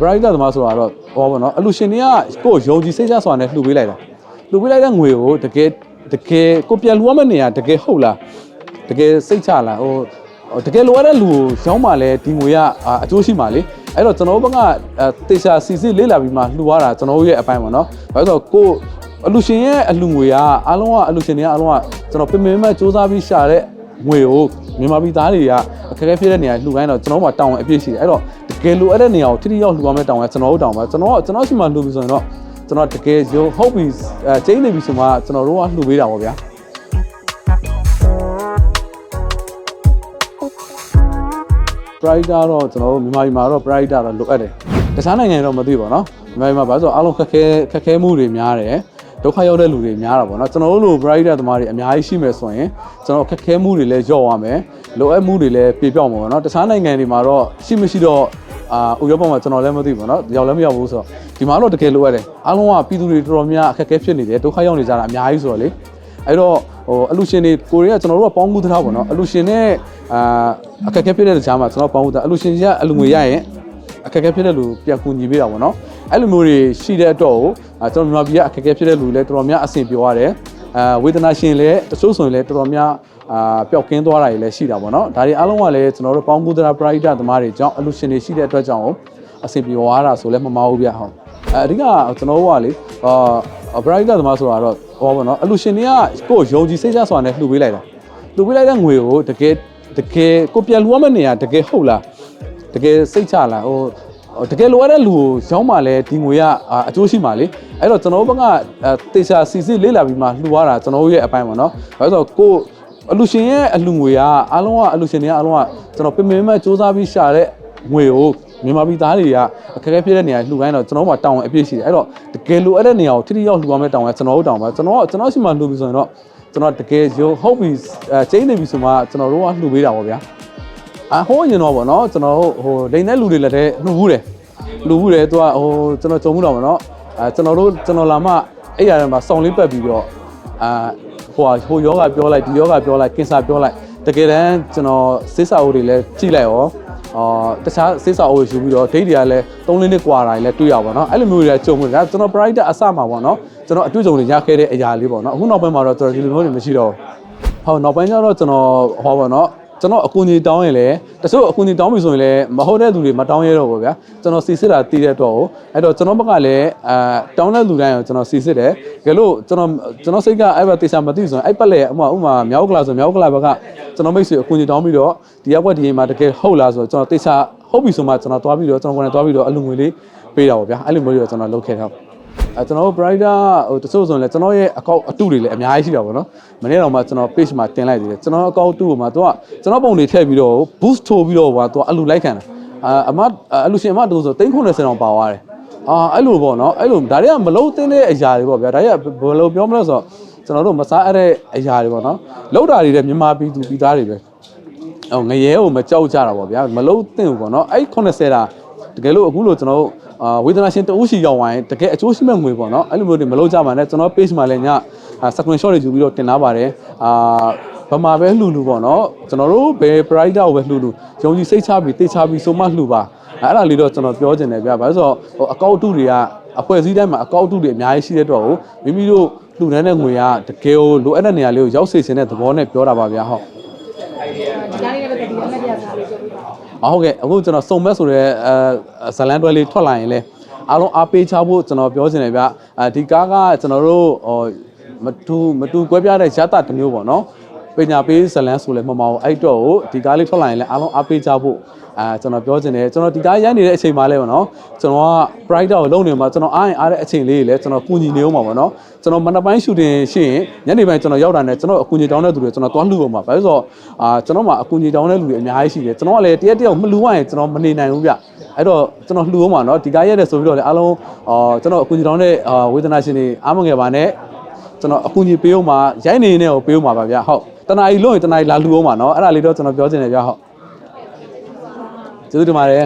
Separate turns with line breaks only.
ပရိုက်တာသမားဆိုတာတော့ဟောပါတော့အလူရှင်တွေကကိုယ်ယုံကြည်စိတ်ချစွာနဲ့လှူပေးလိုက်တာလှူပေးလိုက်တဲ့ငွေကိုတကယ်တကယ်ကိုပြန်လှူရမယ့်နေရာတကယ်ဟုတ်လားတကယ်စိတ်ချလားဟိုဟိုတကယ်လိုရတဲ့လူကိုရောင်းမှလဲဒီငွေကအအကျိုးရှိမှလေအဲ့တော့ကျွန်တော်တို့ဘက်ကတေချာစီစစ်လေးလာပြီးမှလှူရတာကျွန်တော်တို့ရဲ့အပိုင်းပေါ့နော်ဘာလို့လဲဆိုတော့ကိုယ်အလူရှင်ရဲ့အလူငွေကအားလုံးကအလူရှင်တွေကအလုံးကကျွန်တော်ပြင်ပင်မဲ့စူးစမ်းပြီးရှာတဲ့ငွေကိုမြန်မာပြည်သားတွေကအခက်အခဲဖြစ်တဲ့နေရာလှူခိုင်းတော့ကျွန်တော်တို့မှာတောင်းဝင်အပြည့်ရှိတယ်အဲ့တော့တ ကယ်လို့အဲ့တဲ့နေရာကိုထိထိရောက်လှူရမယ်တောင်းရကျွန်တော်တို့တောင်းပါကျွန်တော်ကကျွန်တော်ရှိမှလှူပြီဆိုရင်တော့ကျွန်တော်တကယ်ရုံဟုတ်ပြီအဲချိန်နေပြီဆိုမှကျွန်တော်တို့ကလှူပေးတာပေါ့ဗျာပရိုက်တာတော့ကျွန်တော်တို့မြန်မာပြည်မှာတော့ပရိုက်တာတော့လိုအပ်တယ်တခြားနိုင်ငံတော့မသိပါတော့မြန်မာပြည်မှာဘာလို့ဆိုအားလုံးခက်ခဲခက်ခဲမှုတွေများတယ်ဒုက္ခရောက်တဲ့လူတွေများတာပေါ့နော်ကျွန်တော်တို့လို brighter သမားတွေအများကြီးရှိမယ်ဆိုရင်ကျွန်တော်ခက်ခဲမှုတွေလည်းကျော့ရမယ်လိုအပ်မှုတွေလည်းပြေပြောင်းမှာပေါ့နော်တခြားနိုင်ငံတွေမှာတော့ရှိမရှိတော့ အာဥရောပမှာကျွန်တော်လည်းမသိဘူးเนาะရောက်လည်းမရောက်ဘူးဆိုတော့ဒီမှာတော့တကယ်လိုအပ်တယ်အားလုံးကပြည်သူတွေတော်တော်များအခက်ခဲဖြစ်နေတယ်ဒုက္ခရောက်နေကြတာအများကြီးဆိုတော့လေအဲ့တော့ဟိုအလူရှင်တွေကိုရီးယားကျွန်တော်တို့ကပေါင်းကူးထားပါတော့အလူရှင်နဲ့အာအခက်အခဲဖြစ်တဲ့ကြားမှာကျွန်တော်ပေါင်းကူးထားအလူရှင်ကအလူငွေရရင်အခက်အခဲဖြစ်တဲ့လူပြန်ကူညီပေးတာပေါ့နော်အဲ့လိုမျိုးတွေရှိတဲ့အတွက်ကိုအာကျွန်တော်မြန်မာပြည်ကအခက်အခဲဖြစ်တဲ့လူလည်းတော်တော်များအဆင်ပြေရတယ်အာဝေဒနာရှင်လည်းတချို့ဆိုရင်လည်းတော်တော်များ အာပျောက်ကင်းသွားတာတွေလည်းရှိတာပေါ့နော်ဒါတွေအားလုံးကလည်းကျွန်တော်တို့ပေါင်းကူးထားပရိုက်တာသမားတွေကြောင့်အလူရှင်တွေရှိတဲ့အတွက်ကြောင့်အဆင်ပြေသွားတာဆိုလည်းမမဟုတ်ဗျဟုတ်အဲအဓိကကျွန်တော်တို့ကလေအာပရိုက်တာသမားဆိုတာတော့ဟောပါတော့အလူရှင်တွေကကိုယ်ယုံကြည်စိတ်ချစွာနဲ့လှူပေးလိုက်တာလှူပေးလိုက်တဲ့ငွေကိုတကယ်တကယ်ကိုပြန်လှူရမယ့်နေရာတကယ်ဟုတ်လားတကယ်စိတ်ချလားဟိုတကယ်လိုရတဲ့လူကိုရောင်းမှလဲဒီငွေကအကျိုးရှိမှလေအဲ့တော့ကျွန်တော်တို့ဘက်ကတေချာစီစစ်လေးလာပြီးမှလှူရတာကျွန်တော်တို့ရဲ့အပိုင်းပေါ့နော်ဘာလို့ဆိုတော့ကို အလူရှင်ရဲ့အလူငွေကအားလုံးကအလူရှင်တွေကအလုံးကကျွန်တော်ပြင်ပင်မဲ့စူးစမ်းပြီးရှာတဲ့ငွေကိုမြန်မာပြည်သားတွေကအခက်အခဲဖြစ်တဲ့နေရာလှူခိုင်းတော့ကျွန်တော်တို့မှာတောင်းဝင်အပြည့်ရှိတယ်အဲ့တော့တကယ်လိုအပ်တဲ့နေရာကိုထိထိရောက်လှူရမယ့်တောင်းဝင်ကျွန်တော်တို့တောင်းပါကျွန်တော်ကကျွန်တော်ရှိမှလှူပြီးဆိုရင်တော့ကျွန်တော်တကယ်ရုံဟုတ်ပြီအဲကျင်းနေပြီဆိုမှကျွန်တော်တို့ကလှူပေးတာပေါ့ဗျာအဟိုးရင်တော့ဗောနော်ကျွန်တော်ဟိုလိန်တဲ့လူတွေလည်းတဲ့လှူဘူးတယ်လှူဘူးတယ်သူကဟိုကျွန်တော်ကြုံမှုတော့ဗောနော်အဲကျွန်တော်တို့ကျွန်တော်လာမှအဲ့ရတဲ့မှာစောင်းလေးပက်ပြီးတော့အာ ဟိုဟိုယောဂပြောလိုက်ဒီယောဂပြောလိုက်ကင်ဆာပြောလိုက်တကယ်တမ်းကျွန်တော်စိတ်စာအိုတွေလည်းကြည့်လိုက်ရောအာတခြားစိတ်စာအိုတွေယူပြီးတော့ဒိတ်တွေကလည်း3လနှစ်กว่าတာတွေလည်းတွေ့ရပါတော့เนาะအဲ့လိုမျိုးတွေလည်းကြုံမှုဒါကျွန်တော် pride အစမှာပေါ့เนาะကျွန်တော်အတွေ့အကြုံတွေရခဲ့တဲ့အရာလေးပေါ့เนาะအခုနောက်ပိုင်းမှာတော့ကျွန်တော်ဒီလိုမျိုးတွေမရှိတော့ဘူးဟုတ်နောက်ပိုင်းကျတော့ကျွန်တော်ဟောပါတော့ ကျွန်တော်အကူအညီတောင်းရင်လည်းတချို့အကူအညီတောင်းပြီဆိုရင်လည်းမဟုတ်တဲ့သူတွေမတောင်းရတော့ဘူးဗျာကျွန်တော်စီစစ်တာတည်တဲ့တော့အဲ့တော့ကျွန်တော်ဘက်ကလည်းအာတောင်းတဲ့လူတိုင်းကိုကျွန်တော်စီစစ်တယ်ကြလို့ကျွန်တော်ကျွန်တော်စိတ်ကအဲ့ဘက်တေချာမသိဘူးဆိုရင်အဲ့ပတ်လေဥမာဥမာမြောက်ကလာဆိုမြောက်ကလာဘက်ကကျွန်တော်မိတ်ဆွေအကူအညီတောင်းပြီးတော့ဒီရက်ွက်ဒီအိမ်မှာတကယ်ဟုတ်လားဆိုတော့ကျွန်တော်တေချာဟုတ်ပြီဆိုမှကျွန်တော်သွားပြီးတော့ကျွန်တော်ကိုယ်တိုင်သွားပြီးတော့အလူငွေလေးပေးတာပေါ့ဗျာအဲ့လိုမျိုးတွေတော့ကျွန်တော်လုပ်ခဲ့တာ အဲကျွန်တော်တို့ brighter ဟိုတချို့ဆိုရင်လည်းကျွန်တော်ရဲ့အကောင့်အတုတွေလည်းအများကြီးရှိတာပေါ့နော်မနေ့တော့မှကျွန်တော် page မှာတင်လိုက်သေးတယ်ကျွန်တော်အကောင့်အတုကိုမှသူကကျွန်တော်ပုံတွေထည့်ပြီးတော့ boost ထိုးပြီးတော့ဟိုသူကအလူလိုက်ခံတာအာအမအလူရှင်အမတူဆို390တောင်ပါသွားတယ်အာအဲ့လိုပေါ့နော်အဲ့လိုဒါတွေကမလုံးသင်းတဲ့အရာတွေပေါ့ဗျာဒါတွေကဘယ်လိုပြောမလဲဆိုတော့ကျွန်တော်တို့မစားအပ်တဲ့အရာတွေပေါ့နော်လောက်တာတွေတဲ့မြန်မာပြည်သူပြည်သားတွေပဲဟိုငရဲကိုမကြောက်ကြတာပေါ့ဗျာမလုံးသင့်ဘူးပေါ့နော်အဲ့90တာတကယ်လို့အခုလို့ကျွန်တော်တို့ အာဝေဒနာရှင်တဦးရှိရောက်သွားရင်တကယ်အကျိုးရှိမဲ့ငွေပေါ့နော်အဲ့လိုမျိုးတွေမလုပ်ကြပါနဲ့ကျွန်တော် page မှာလည်းည screenshot တွေယူပြီးတော့တင်ထားပါတယ်အာဗမာပဲလှူလှူပေါ့နော်ကျွန်တော်တို့ဘယ် pride ကိုပဲလှူလှူယုံကြည်စိတ်ချပြီးတေချပြီးဆိုမှလှူပါအဲ့ဒါလေးတော့ကျွန်တော်ပြောချင်တယ်ဗျဘာလို့ဆိုတော့ဟိုအကောက်အတုတွေကအဖွဲ့အစည်းတိုင်းမှာအကောက်အတုတွေအများကြီးရှိတဲ့တော့မိမိတို့လှူဒန်းတဲ့ငွေကတကယ်ကိုလိုအပ်တဲ့နေရာလေးကိုရောက်စေချင်တဲ့သဘောနဲ့ပြောတာပါဗျာဟုတ်
ဒီကားလေးနဲ့ပတ်သက်ပြီးအမှတ်ရစားလေးပြောပြပါဦး
အဟုတ်ကဲ့အခုကျွန်တော်စုံမက်ဆိုတဲ့အဲဇလန်တွဲလေးထွက်လာရင်လဲအားလုံးအားပေးချဖို့ကျွန်တော်ပြောချင်တယ်ဗျအဲဒီကားကကျွန်တော်တို့ဟိုမတူမတူကွဲပြားတဲ့ရတတစ်မျိုးပေါ့နော် ပညာပေးဇလန်ဆိုလဲမမအောင်အဲ့တော့ကိုဒီကားလေးထွက်လာရင်လဲအားလုံးအားပေးချဖို့အဲကျွန်တော်ပြောချင်တယ်ကျွန်တော်ဒီကားရိုက်နေတဲ့အချိန်မှလဲပေါ့နော်ကျွန်တော်က pride ကိုလုံနေမှာကျွန်တော်အားရင်အားတဲ့အချိန်လေးတွေလဲကျွန်တော်ကူညီနေအောင်ပါပေါ့နော်ကျွန်တော်မနက်ပိုင်းရှူတင်ရှိရင်ညနေပိုင်းကျွန်တော်ရောက်တာနဲ့ကျွန်တော်အကူအညီတောင်းတဲ့သူတွေကျွန်တော်သွားလှူအောင်ပါဘာလို့ဆိုတော့အာကျွန်တော်မှာအကူအညီတောင်းတဲ့လူတွေအများကြီးရှိတယ်ကျွန်တော်ကလည်းတရက်တယောက်မလှူရရင်ကျွန်တော်မနေနိုင်ဘူးဗျအဲ့တော့ကျွန်တော်လှူအောင်ပါနော်ဒီကားရက်တဲ့ဆိုပြီးတော့လေအားလုံးအာကျွန်တော်အကူအညီတောင်းတဲ့အာဝေဒနာရှင်တွေအားမငယ်ပါနဲ့ကျွန်တော်အကူအညီပေးအောင်ပါရိုက်နေနေကိုပေးအောင်ပါဗျဟုတ် တနားကြီးလို့ရင်တနားကြီးလာလှူအောင်ပါနော်အဲ့ဒါလေးတော့ကျွန်တော်ပြောချင်တယ်ဗျဟုတ်ကျေးဇူးတင်ပါတယ်